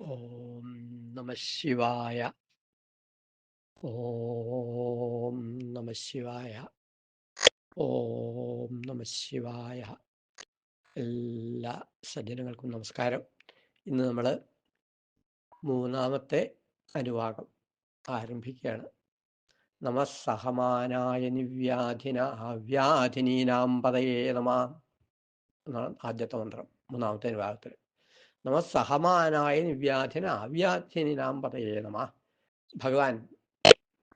ഓം നമ ശിവായ. ഓം നമ ശിവായ. ഓം നമ ശിവായ. എല്ലാ സജ്ജനങ്ങൾക്കും നമസ്കാരം. ഇന്ന് നമ്മൾ മൂന്നാമത്തെ അനുവാകം ആരംഭിക്കുകയാണ്. സഹമാനായ നിവ്യാധിന അവ്യാധിനീനാം പതയേ നമ എന്നാണ് ആദ്യത്തെ മന്ത്രം മൂന്നാമത്തെ അനുവാദത്തിൽ നമസ്സഹമാനായ നിവ്യാധിന അവ്യാധിനാം പതയേ നമ. ഭഗവാൻ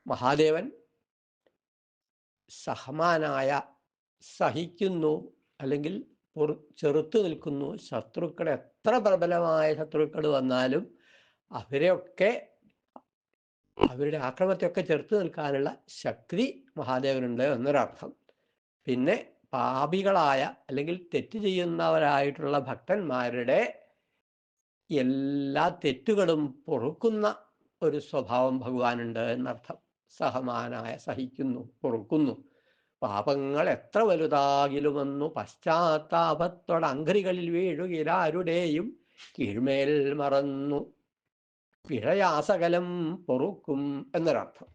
മഹാദേവൻ സഹമാനായ സഹിക്കുന്നു അല്ലെങ്കിൽ ചെറുത്തു നിൽക്കുന്നു. ശത്രുക്കൾ എത്ര പ്രബലമായ ശത്രുക്കൾ വന്നാലും അവരെയൊക്കെ അവരുടെ ആക്രമത്തെയൊക്കെ ചെറുത്തു നിൽക്കാനുള്ള ശക്തി മഹാദേവനുണ്ട് എന്നൊരർത്ഥം. പിന്നെ പാപികളായ അല്ലെങ്കിൽ തെറ്റ് ചെയ്യുന്നവരായിട്ടുള്ള ഭക്തന്മാരുടെ എല്ലാ തെറ്റുകളും പൊറുക്കുന്ന ഒരു സ്വഭാവം ഭഗവാനുണ്ട് എന്നർത്ഥം. സഹമാനായ സഹിക്കുന്നു പൊറുക്കുന്നു. പാപങ്ങൾ എത്ര വലുതാകിലുമെന്നു പശ്ചാത്താപത്തോടെ അങ്കരികളിൽ വീഴുകിലാരുടെയും കീഴ്മേൽ മറന്നു. പിഴയാസകലം പൊറുക്കും എന്നൊരർത്ഥം.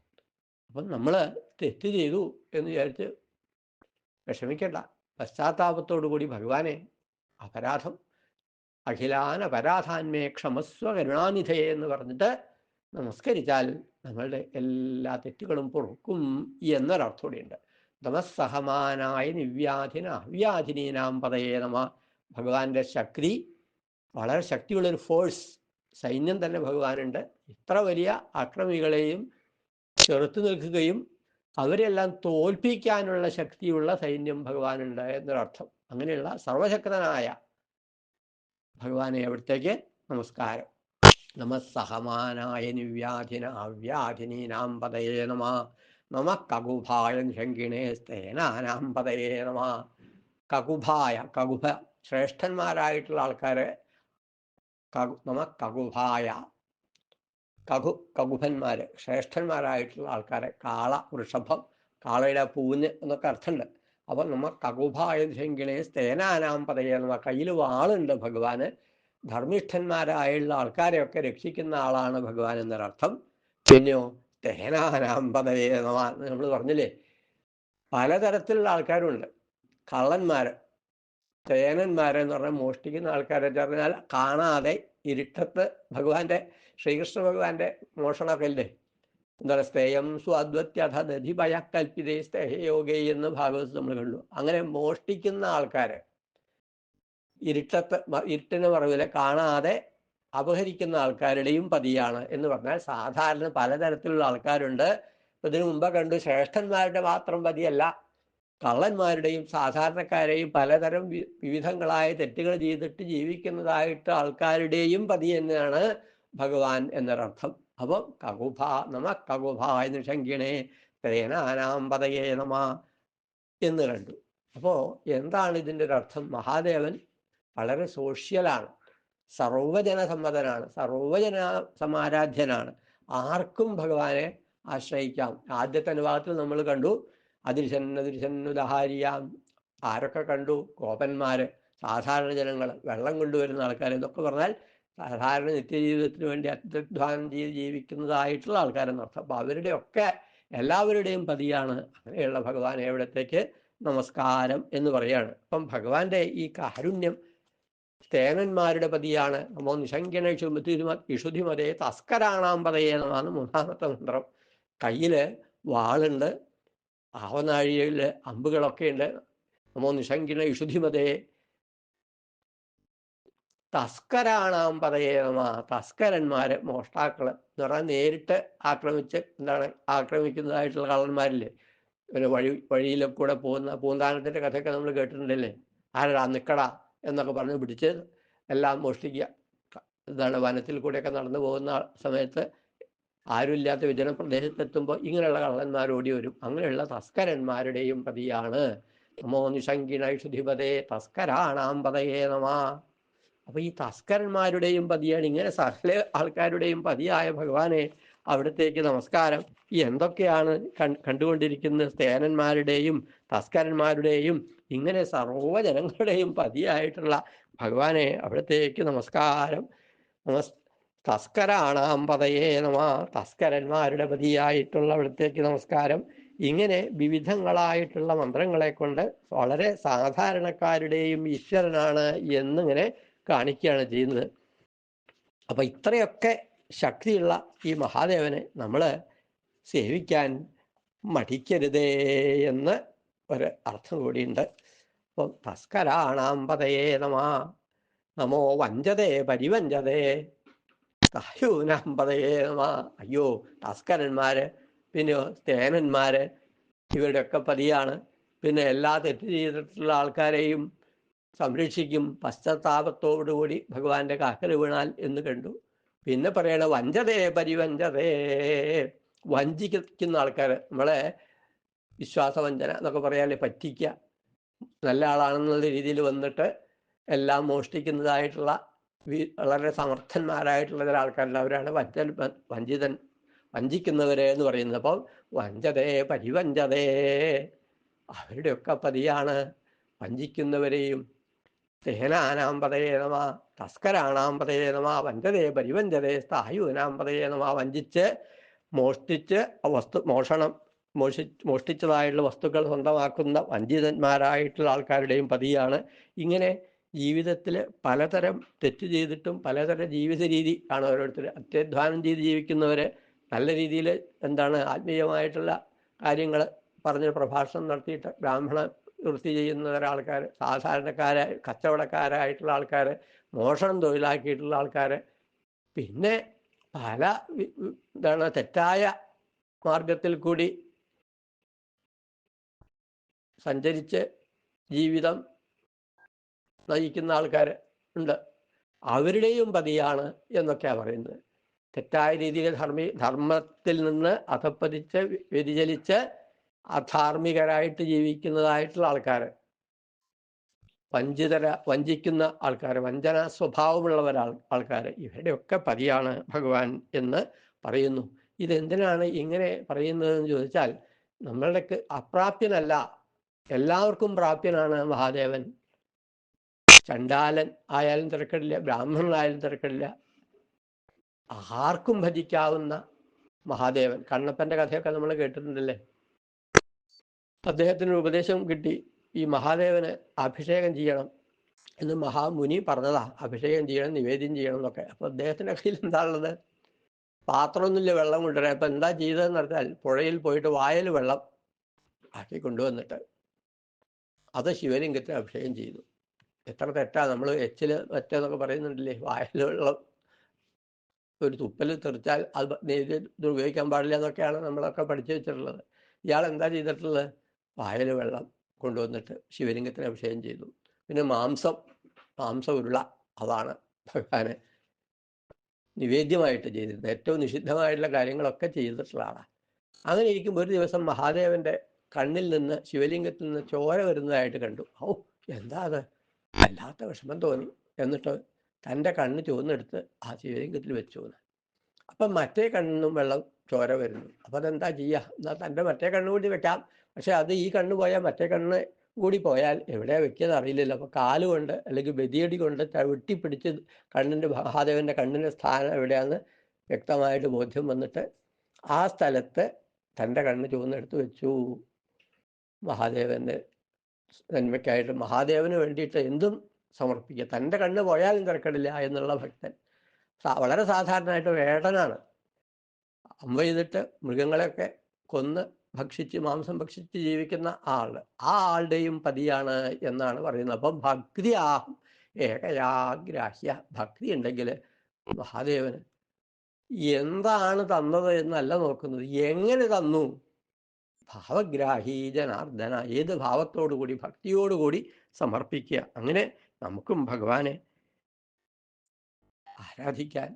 അപ്പം നമ്മൾ തെറ്റ് ചെയ്തു എന്ന് വിചാരിച്ച് വിഷമിക്കണ്ട. പശ്ചാത്താപത്തോടു കൂടി ഭഗവാനെ അപരാധം അഖിലാൻ പരാധാന്മേ ക്ഷമസ്വ കരുണാനിധയെ എന്ന് പറഞ്ഞിട്ട് നമസ്കരിച്ചാൽ നമ്മളുടെ എല്ലാ തെറ്റുകളും പൊറുക്കും എന്നൊരർത്ഥോടെയുണ്ട് തമസ്സഹമാനായ നിവ്യാധിന അവ്യാധിനീനാം പതയേ നമ. ഭഗവാന്റെ ശക്തി വളരെ ശക്തിയുള്ളൊരു ഫോഴ്സ് സൈന്യം തന്നെ ഭഗവാനുണ്ട്. ഇത്ര വലിയ അക്രമികളെയും ചെറുത്തു നിൽക്കുകയും അവരെല്ലാം തോൽപ്പിക്കാനുള്ള ശക്തിയുള്ള സൈന്യം ഭഗവാനുണ്ട് എന്നൊരർത്ഥം. അങ്ങനെയുള്ള സർവശക്തനായ ഭഗവാനെ അവിടത്തേക്ക് നമസ്കാരം. നമസ്സഹമാനായ നിവ്യാധിന അവ്യാധിനീനാം പതയേ നമ. നമ കകുഭായ ശങ്കിണേ സ്തേനാനാം പതയേ നമ. കകുഭായ കകുഭ ശ്രേഷ്ഠന്മാരായിട്ടുള്ള ആൾക്കാരെ കകു നമ കകുഭായ. കകു കകുഭന്മാര് ശ്രേഷ്ഠന്മാരായിട്ടുള്ള ആൾക്കാരെ കാള വൃഷഭം കാളയുടെ പൂഞ്ഞ് എന്നൊക്കെ അർത്ഥമുണ്ട്. അപ്പൊ നമ്മ കകുഭായുധെങ്കിലേ സ്തേനാനാം പതയേ നമ കയ്യിൽ വാളുണ്ട് ഭഗവാന്. ധർമ്മിഷ്ഠന്മാരായുള്ള ആൾക്കാരെയൊക്കെ രക്ഷിക്കുന്ന ആളാണ് ഭഗവാൻ എന്നൊരർത്ഥം. പിന്നെയോ തേനാനാം പതയേ നമ നമ്മൾ പറഞ്ഞില്ലേ? പലതരത്തിലുള്ള ആൾക്കാരുണ്ട്. കള്ളന്മാര്. തേനന്മാരെന്ന് പറഞ്ഞാൽ മോഷ്ടിക്കുന്ന ആൾക്കാരെ പറഞ്ഞാൽ കാണാതെ ഇരുട്ടത്ത് ഭഗവാന്റെ ശ്രീകൃഷ്ണ ഭഗവാന്റെ മോഷണമൊക്കെ അല്ലേ എന്താണ് സ്തേയം സ്വാദ്വത്യഥ ദധിഭയ കൽപ്പിതേ സ്നേഹയോഗേ എന്ന് ഭാഗവത് നമ്മൾ കണ്ടു. അങ്ങനെ മോഷ്ടിക്കുന്ന ആൾക്കാര് ഇരുട്ടത്ത് ഇരുട്ടിന് മറവിലെ കാണാതെ അപഹരിക്കുന്ന ആൾക്കാരുടെയും പതിയാണ് എന്ന് പറഞ്ഞാൽ സാധാരണ പലതരത്തിലുള്ള ആൾക്കാരുണ്ട്. ഇതിനു മുമ്പ് കണ്ടു ശ്രേഷ്ഠന്മാരുടെ മാത്രം പതിയല്ല കള്ളന്മാരുടെയും സാധാരണക്കാരെയും പലതരം വിവിധങ്ങളായ തെറ്റുകൾ ചെയ്തിട്ട് ജീവിക്കുന്നതായിട്ട് ആൾക്കാരുടെയും പതി എന്നാണ് ഭഗവാൻ എന്നൊരർത്ഥം. അപ്പം കകുഭ നമ കകുഭായ നിഷങ്കിണേ തേനാനാം പതയേ നമ എന്ന് കണ്ടു. അപ്പോൾ എന്താണ് ഇതിന്റെ അർത്ഥം മഹാദേവൻ വളരെ സോഷ്യലാണ് സർവജനസമ്മതനാണ് സർവജന സമാരാധ്യനാണ് ആർക്കും ഭഗവാനെ ആശ്രയിക്കാം. ആദ്യത്തെ അനുഭാഗത്തിൽ നമ്മൾ കണ്ടു അതിരിശന്നതിരിശന്നുദഹാരിയാം ആരൊക്കെ കണ്ടു? കോപന്മാര് സാധാരണ ജനങ്ങൾ വെള്ളം കൊണ്ടുവരുന്ന ആൾക്കാർ എന്നൊക്കെ പറഞ്ഞാൽ സാധാരണ നിത്യജീവിതത്തിന് വേണ്ടി അത്യധ്വാനം ചെയ്ത് ജീവിക്കുന്നതായിട്ടുള്ള ആൾക്കാരെന്നർത്ഥം അപ്പോൾ അവരുടെയൊക്കെ എല്ലാവരുടെയും പതിയാണ്. അങ്ങനെയുള്ള ഭഗവാൻ എവിടത്തേക്ക് നമസ്കാരം എന്ന് പറയാണ്. അപ്പം ഭഗവാന്റെ ഈ കാരുണ്യം സ്തേനന്മാരുടെ പതിയാണ്. നമോ നിശങ്കന ഇഷുധിമതേ തസ്കരാണാം പതയെ എന്നാണ് മൂന്നാമത്തെ മന്ത്രം. കയ്യിൽ വാളുണ്ട്. ആവനാഴിയിൽ അമ്പുകളൊക്കെ ഉണ്ട് നമോ നിശങ്കന ഇഷുധിമതേ തസ്കരാണാം പതയേവമാ നമ തസ്കരന്മാര് മോഷ്ടാക്കൾ എന്ന് പറഞ്ഞാൽ നേരിട്ട് ആക്രമിച്ച് എന്താണ് ആക്രമിക്കുന്നതായിട്ടുള്ള കള്ളന്മാരില്ലേ? ഒരു വഴി വഴിയിലെ കൂടെ പോകുന്ന പൂന്താനത്തിന്റെ കഥയൊക്കെ നമ്മൾ കേട്ടിട്ടുണ്ടല്ലേ? ആരടാ നിക്കടാ എന്നൊക്കെ പറഞ്ഞ് പിടിച്ച് എല്ലാം മോഷ്ടിക്കുക. എന്താണ് വനത്തിൽ കൂടെയൊക്കെ നടന്നു പോകുന്ന സമയത്ത് ആരുമില്ലാത്ത വിജന പ്രദേശത്തെത്തുമ്പോൾ ഇങ്ങനെയുള്ള കള്ളന്മാർ ഓടി വരും. അങ്ങനെയുള്ള തസ്കരന്മാരുടെയും പതിയാണ് നമോ നിശങ്കിണൈഷുധിപതേ തസ്കരാണാം പതയേ നമ. അപ്പൊ ഈ തസ്കരന്മാരുടെയും പതിയാണ് ഇങ്ങനെ സകല ആൾക്കാരുടെയും പതിയായ ഭഗവാനെ അവിടത്തേക്ക് നമസ്കാരം. എന്തൊക്കെയാണ് കണ്ടുകൊണ്ടിരിക്കുന്ന സ്തേനന്മാരുടെയും തസ്കരന്മാരുടെയും ഇങ്ങനെ സർവജനങ്ങളുടെയും പതിയായിട്ടുള്ള ഭഗവാനെ അവിടത്തേക്ക് നമസ്കാരം. നമസ് തസ്കരാണാം പതയേ നമ തസ്കരന്മാരുടെ പതിയായിട്ടുള്ള അവിടത്തേക്ക് നമസ്കാരം. ഇങ്ങനെ വിവിധങ്ങളായിട്ടുള്ള മന്ത്രങ്ങളെ കൊണ്ട് വളരെ സാധാരണക്കാരുടെയും ഈശ്വരനാണ് എന്നിങ്ങനെ കാണിക്കുകയാണ് ചെയ്യുന്നത്. അപ്പൊ ഇത്രയൊക്കെ ശക്തിയുള്ള ഈ മഹാദേവനെ നമ്മൾ സേവിക്കാൻ മടിക്കരുതേ എന്ന് ഒരു അർത്ഥം കൂടിയുണ്ട്. അപ്പം തസ്കരാണാം നമ നമോ വഞ്ചതേ പരിവഞ്ചതേ തായൂനാം നമ. അയ്യോ തസ്കരന്മാര് പിന്നെ തേനന്മാര് ഇവരുടെയൊക്കെ പതിയാണ്. പിന്നെ എല്ലാ തെറ്റ് ചെയ്തിട്ടുള്ള ആൾക്കാരെയും സംരക്ഷിക്കും. പശ്ചാത്താപത്തോടുകൂടി ഭഗവാന്റെ കാക്കൽ വീണാൽ എന്ന് കണ്ടു. പിന്നെ പറയണ വഞ്ചതേ പരിവഞ്ചതേ. വഞ്ചിക്കുന്ന ആൾക്കാർ നമ്മളെ വിശ്വാസവഞ്ചന എന്നൊക്കെ പറയാല്ലേ പറ്റിക്കുക. നല്ല ആളാണെന്നുള്ള രീതിയിൽ വന്നിട്ട് എല്ലാം മോഷ്ടിക്കുന്നതായിട്ടുള്ള വളരെ സമർത്ഥന്മാരായിട്ടുള്ള ചില ആൾക്കാരുണ്ട്. അവരാണ് വഞ്ചൻ വഞ്ചിതൻ വഞ്ചിക്കുന്നവരെ എന്ന് പറയുന്നത്. അപ്പം വഞ്ചതേ പരിവഞ്ചതേ. അവരുടെയൊക്കെ പതിയാണ് വഞ്ചിക്കുന്നവരെയും തേനാനാം പതയേ നമ തസ്കരാണാം പതയേ നമ വഞ്ചതേ പരിവഞ്ചതേ സ്ഥായുവിനാം പതയേ നമ വഞ്ചിച്ച് മോഷ്ടിച്ച് വസ്തു മോഷണം മോഷി മോഷ്ടിച്ചതായുള്ള വസ്തുക്കൾ സ്വന്തമാക്കുന്ന വഞ്ചിതന്മാരായിട്ടുള്ള ആൾക്കാരുടെയും പതിയാണ്. ഇങ്ങനെ ജീവിതത്തിൽ പലതരം തെറ്റ് ചെയ്തിട്ടും പലതരം ജീവിത രീതി ആണ് ഓരോരുത്തർ അത്യധ്വാനം ചെയ്ത് ജീവിക്കുന്നവർ നല്ല രീതിയിൽ എന്താണ് ആത്മീയമായിട്ടുള്ള കാര്യങ്ങൾ പറഞ്ഞ് പ്രഭാഷണം നടത്തിയിട്ട് ബ്രാഹ്മണ വൃത്തി ചെയ്യുന്ന ഒരാൾക്കാർ സാധാരണക്കാരായ കച്ചവടക്കാരായിട്ടുള്ള ആൾക്കാർ മോഷണം തൊഴിലാക്കിയിട്ടുള്ള ആൾക്കാർ പിന്നെ പല എന്താണ് തെറ്റായ മാർഗത്തിൽ കൂടി സഞ്ചരിച്ച് ജീവിതം നയിക്കുന്ന ആൾക്കാർ ഉണ്ട്. അവരുടെയും പതിയാണ് എന്നൊക്കെയാണ് പറയുന്നത്. തെറ്റായ രീതിയിൽ ധർമ്മി ധർമ്മത്തിൽ നിന്ന് അധപ്പതിച്ച് വ്യതിചലിച്ച് അധാർമികരായിട്ട് ജീവിക്കുന്നതായിട്ടുള്ള ആൾക്കാർ വഞ്ചിതര വഞ്ചിക്കുന്ന ആൾക്കാർ വഞ്ചന സ്വഭാവമുള്ളവരാൾ ആൾക്കാർ ഇവരുടെയൊക്കെ പതിയാണ് ഭഗവാൻ എന്ന് പറയുന്നു. ഇതെന്തിനാണ് ഇങ്ങനെ പറയുന്നതെന്ന് ചോദിച്ചാൽ നമ്മളുടെ അപ്രാപ്യനല്ല. എല്ലാവർക്കും പ്രാപ്യനാണ് മഹാദേവൻ. ചണ്ടാലൻ ആയാലും തിരക്കിടില്ല ബ്രാഹ്മണനായാലും തിരക്കിടില്ല. ആർക്കും ഭജിക്കാവുന്ന മഹാദേവൻ. കണ്ണപ്പന്റെ കഥയൊക്കെ നമ്മൾ കേട്ടിട്ടുണ്ടല്ലേ? അദ്ദേഹത്തിന് ഒരു ഉപദേശം കിട്ടി. ഈ മഹാദേവന് അഭിഷേകം ചെയ്യണം എന്ന് മഹാമുനി പറഞ്ഞതാ. അഭിഷേകം ചെയ്യണം നിവേദ്യം ചെയ്യണം എന്നൊക്കെ. അപ്പൊ അദ്ദേഹത്തിന്റെ കയ്യിൽ എന്താ ഉള്ളത്? പാത്രമൊന്നുമില്ല വെള്ളം കൊണ്ടുവരാൻ. അപ്പൊ എന്താ ചെയ്തതെന്ന് പറഞ്ഞാൽ പുഴയിൽ പോയിട്ട് വായൽ വെള്ളം ആക്കി കൊണ്ടുവന്നിട്ട് അത് ശിവലിംഗത്തിന് അഭിഷേകം ചെയ്തു. എത്ര തെറ്റാ. നമ്മൾ എച്ചിൽ മറ്റേന്നൊക്കെ പറയുന്നുണ്ടല്ലേ വായൽ വെള്ളം ഒരു തുപ്പൽ തെറിച്ചാൽ അത് നേരിട്ട് ഉപയോഗിക്കാൻ പാടില്ല എന്നൊക്കെയാണ് നമ്മളൊക്കെ പഠിച്ചു വെച്ചിട്ടുള്ളത്. ഇയാൾ എന്താ ചെയ്തിട്ടുള്ളത്? വായൽ വെള്ളം കൊണ്ടുവന്നിട്ട് ശിവലിംഗത്തിന് അഭിഷേകം ചെയ്തു. പിന്നെ മാംസം മാംസ ഉരുള അതാണ് ഭഗവാനെ നിവേദ്യമായിട്ട് ചെയ്തിരുന്നത്. ഏറ്റവും നിഷിദ്ധമായിട്ടുള്ള കാര്യങ്ങളൊക്കെ ചെയ്തിട്ടുള്ള അങ്ങനെ ഇരിക്കുമ്പോൾ ഒരു ദിവസം മഹാദേവന്റെ കണ്ണിൽ നിന്ന് ശിവലിംഗത്തിൽ നിന്ന് ചോര വരുന്നതായിട്ട് കണ്ടു. ഔ എന്താ അത്? വല്ലാത്ത വിഷമം തോന്നി. എന്നിട്ട് തന്റെ കണ്ണ് ചുവന്നെടുത്ത് ആ ശിവലിംഗത്തിൽ വെച്ചു എന്ന്. അപ്പം മറ്റേ കണ്ണിനും വെള്ളം ചോര വരുന്നു. അപ്പം അതെന്താ ചെയ്യുക എന്നാൽ തന്റെ മറ്റേ കണ്ണ് കൂടി വെക്കാം. പക്ഷേ അത് ഈ കണ്ണ് പോയാൽ മറ്റേ കണ്ണ് കൂടി പോയാൽ എവിടെയാ വെക്കിയത് അറിയില്ലല്ലോ. അപ്പോൾ കാൽ കൊണ്ട് അല്ലെങ്കിൽ ബദിയടി കൊണ്ട് വെട്ടിപ്പിടിച്ച് പിടിച്ച് കണ്ണിന്റെ മഹാദേവന്റെ കണ്ണിന്റെ സ്ഥാനം എവിടെയാണെന്ന് വ്യക്തമായിട്ട് ബോധ്യം വന്നിട്ട് ആ സ്ഥലത്ത് തന്റെ കണ്ണ് ചുവന്നെടുത്ത് വെച്ചു. മഹാദേവന്റെ നന്മയ്ക്കായിട്ട് മഹാദേവന് വേണ്ടിയിട്ട് എന്തും സമർപ്പിക്കുക. തന്റെ കണ്ണ് പോയാലും തിരക്കടില്ല എന്നുള്ള ഭക്തൻ. വളരെ സാധാരണയായിട്ട് വേടനാണ് അമ്പ ചെയ്തിട്ട് മൃഗങ്ങളെയൊക്കെ കൊന്ന് ഭക്ഷിച്ച് മാംസം ഭക്ഷിച്ച് ജീവിക്കുന്ന ആൾ ആ ആളുടെയും പതിയാണ് എന്നാണ് പറയുന്നത്. അപ്പം ആഹും ഏകയാഗ്രാഹ്യ. ഭക്തി ഉണ്ടെങ്കിൽ മഹാദേവന് എന്താണ് തന്നത് എന്നല്ല നോക്കുന്നത്. എങ്ങനെ തന്നു? ഭാവഗ്രാഹി ജനാർദ്ദന. ഏത് ഭാവത്തോടുകൂടി? ഭക്തിയോടുകൂടി സമർപ്പിക്കുക. അങ്ങനെ നമുക്കും ഭഗവാനെ ആരാധിക്കാൻ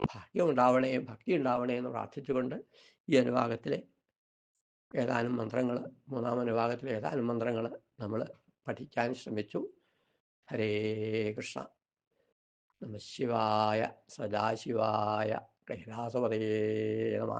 ഭാഗ്യമുണ്ടാവണേ ഭക്തി ഉണ്ടാവണേ എന്ന് പ്രാർത്ഥിച്ചുകൊണ്ട് ഈ അനുഭാഗത്തിലെ ഏതാനും മന്ത്രങ്ങൾ മൂന്നാം അനുഭാഗത്തിലെ ഏതാനും മന്ത്രങ്ങൾ നമ്മൾ പഠിക്കാൻ ശ്രമിച്ചു. ഹരേ കൃഷ്ണ. നമ ശിവായ സദാശിവായ കൈലാസപതേ നമ.